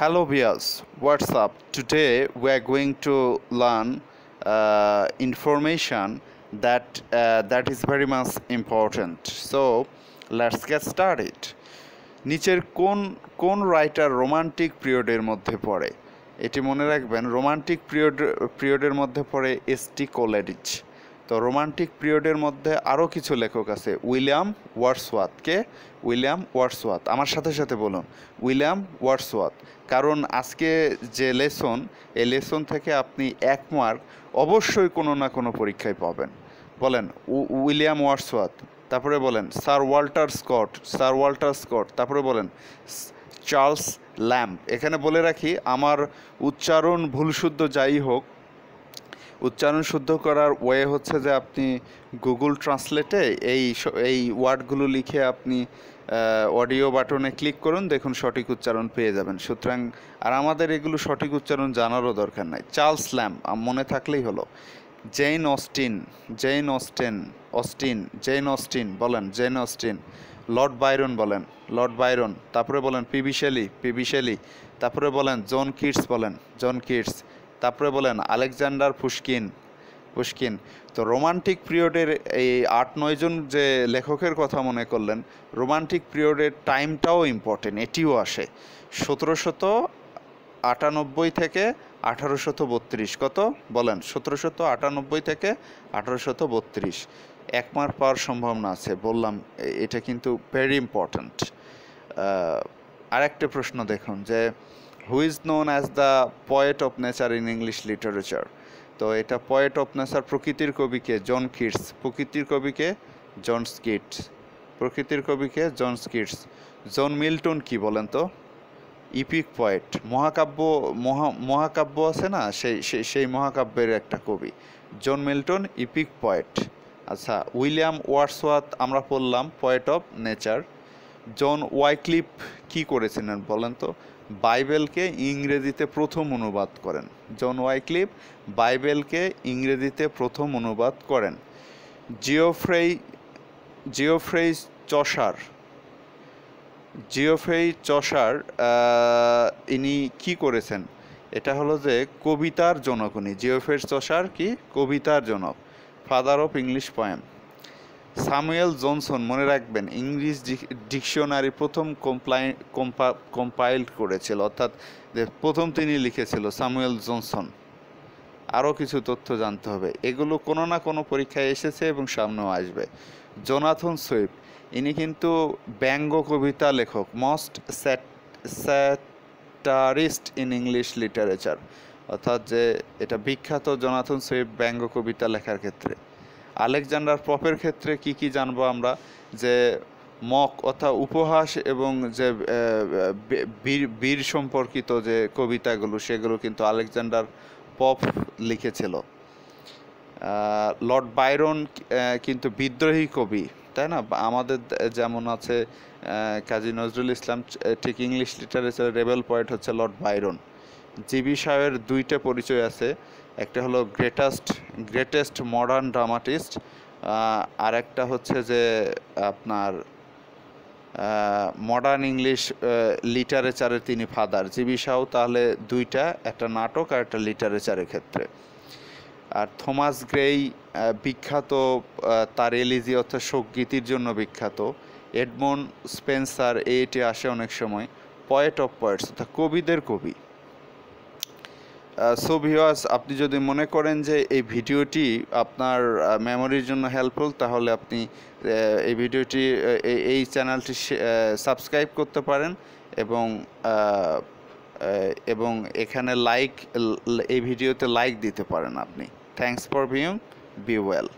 Hello viewers, what's up? Today we are going to learn uh, information that uh, that is very much important. So let's get started. নিচের কোন কোন writer romantic পিরিয়ডের মধ্যে পড়ে এটি মনে রাখবেন রোমান্টিক পিরিয়ড পিরিয়ডের মধ্যে পড়ে এস টি কোলেরিচ তো রোমান্টিক পিরিয়ডের মধ্যে আরও কিছু লেখক আছে। উইলিয়াম ওয়ার্সওয়াত কে উইলিয়াম ওয়ার্সওয়াত আমার সাথে সাথে বলুন, উইলিয়াম ওয়ার্সওয়াত কারণ আজকে যে লেসন, এই লেসন থেকে আপনি এক মার্ক অবশ্যই কোনো না কোনো পরীক্ষায় পাবেন। বলেন উইলিয়াম ওয়ার্সওয়াত তারপরে বলেন, sir Walter Scott, sir Walter Scott, তারপরে বলেন চার্লস ল্যাম্প। এখানে বলে রাখি, আমার উচ্চারণ ভুলশুদ্ধ যাই হোক উচ্চারণ শুদ্ধ করার ওয়ে হচ্ছে যে আপনি গুগল ট্রান্সলেটে এই এই ওয়ার্ডগুলো লিখে আপনি অডিও বাটনে ক্লিক করুন, দেখুন সঠিক উচ্চারণ পেয়ে যাবেন। সুতরাং, আর আমাদের এগুলো সঠিক উচ্চারণ জানারও দরকার নাই। চার্লস ল্যাম মনে থাকলেই হলো। Jane Austen Jane Austen Austen, Jane Austen বলেন, জেইন অস্টিন। লর্ড বাইরন বলেন, লর্ড বাইরন। তারপরে বলেন পিবি শেলি পিবি শেলি। তারপরে বলেন জন কিটস বলেন, জন কিটস। তারপরে বলেন আলেকজান্ডার পুশকিন পুশকিন। তো রোমান্টিক পিরিয়ডের এই আট নয়জন যে লেখকের কথা মনে করলেন, রোমান্টিক পিরিয়ডের টাইমটাও ইম্পর্টেন্ট এটিও আসে। সতেরোশত আটানব্বই থেকে আঠারোশত বত্রিশ, কত? বলেন, সতেরোশত আটানব্বই থেকে আঠারোশত বত্রিশ। এক মার্ক পাওয়ার সম্ভাবনা আছে, বললাম এটা কিন্তু ভেরি ইম্পর্ট্যান্ট আরেকটা প্রশ্ন দেখুন যে who is known as the poet of nature in English literature তো এটা পয়েট অফ নেচার প্রকৃতির কবিকে জন কিটস প্রকৃতির কবিকে জন স্কিটস প্রকৃতির কবিকে জন স্কিটস জন মিল্টন কি বলেন তো? ইপিক পয়েট মহাকাব্য, মহা, মহাকাব্য আছে না? সেই সেই মহাকাব্যের একটা কবি। জন মিল্টন ইপিক পয়েট আচ্ছা উইলিয়াম ওয়ার্সওয়াত আমরা পড়লাম poet of nature John Wycliffe কি করেছিলেন বলেন তো? বাইবেলকে ইংরেজিতে প্রথম অনুবাদ করেন। জন ওয়াইক্লিপ বাইবেলকে ইংরেজিতে প্রথম অনুবাদ করেন। জিওফ্রেই জিওফ্রেই চসার জিওফ্রেই আহ, ইনি কি করেছেন? এটা হলো যে কবিতার জনক উনি। জিওফ্রেই চসার কি? কবিতার জনক। Father of English poem Samuel Johnson, মনে রাখবেন, ইংলিশ ডিকশনারি প্রথম কমপ্লাই কম্পাইল্ড করেছিল, অর্থাৎ প্রথম তিনি লিখেছিল সামুয়েল জনসন। আরও কিছু তথ্য জানতে হবে। এগুলো কোনো না কোনো পরীক্ষায় এসেছে এবং সামনেও আসবে। জোনাথন সুইফট, ইনি কিন্তু ব্যঙ্গ কবিতা লেখক most satirist in English literature অর্থাৎ যে এটা বিখ্যাত জোনাথন সুইফট ব্যঙ্গ কবিতা লেখার ক্ষেত্রে। আলেকজান্ডার পপের ক্ষেত্রে কি কি জানব আমরা? যে মক অর্থাৎ উপহাস এবং যে বীর বীর সম্পর্কিত যে কবিতাগুলো, সেগুলো কিন্তু আলেকজান্ডার পপ লিখেছিল। লর্ড বাইরন কিন্তু বিদ্রোহী কবি, তাই না? আমাদের যেমন আছে কাজী নজরুল ইসলাম ঠিক ইংলিশ লিটারেচারের রেবেল পয়েন্ট হচ্ছে লর্ড বাইরন। জিবি সাহেবের দুইটা পরিচয় আছে। একটা হলো গ্রেটেস্ট গ্রেটেস্ট মডার্ন ড্রামাটিস্ট আর একটা হচ্ছে যে আপনার মডার্ন ইংলিশ লিটারেচারের তিনি ফাদার জিবি শাহ তাহলে দুইটা, একটা নাটক আর একটা লিটারেচারের ক্ষেত্রে। আর থমাস গ্রেই বিখ্যাত তার এলিজি অর্থাৎ শোকগীতির জন্য বিখ্যাত। এডমন্ড স্পেন্সার এইটি আসে অনেক সময়। পয়েট অফ পয়েটস অর্থাৎ কবিদের কবি। সো ভিওয়ার্স আপনি যদি মনে করেন যে এই ভিডিওটি আপনার মেমোরির জন্য হেল্পফুল তাহলে আপনি এই ভিডিওটি এই- চ্যানেলটি সাবস্ক্রাইব করতে পারেন এবং এবং এখানে লাইক এই ভিডিওতে লাইক দিতে পারেন আপনি। Thanks for viewing be well